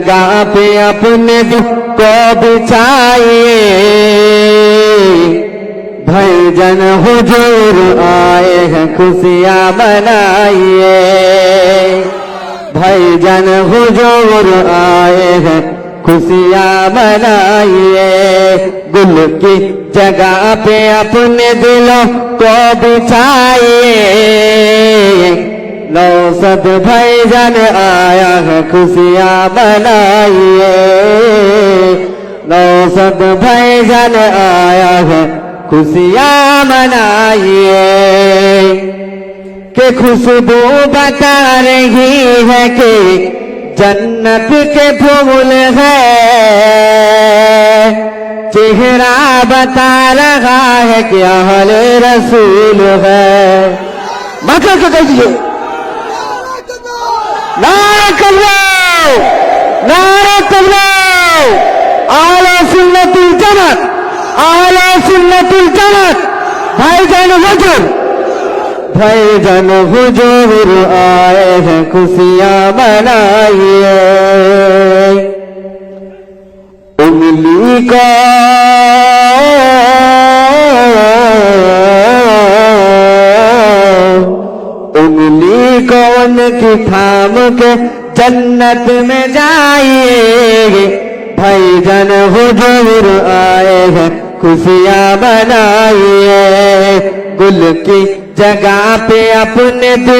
جگہ پہ اپنے دل کو بچائیے بھائی جن حضور آئے ہیں خوشیاں منائیے بھائی جن حضور آئے ہیں خوشیاں منائیے گل کی جگہ پہ اپنے دلوں کو بچھائیے نوسد بھائی جان آیا ہے خوشیاں منائیے۔ نوسد بھائی جان آیا ہے خوشیاں منائیے۔ کہ خوشبو بتا رہی ہے کہ جنت کے پھول ہے۔ چہرہ بتا رہا ہے کہ اہل رسول ہے۔ مکہ کو کہہ دیجیے نعرہ کلو نعرہ کلو اعلی سنت الجمت اعلی سنت الجمت بھائی جان حضور بھائی جان حضور آئے ہیں خوشیاں منائیے انگلی کو ان کی تھام کے جنت میں جائیے بھائی جن حضور آئے ہیں خوشیاں بنائیے گل کی جگہ پہ اپنے دل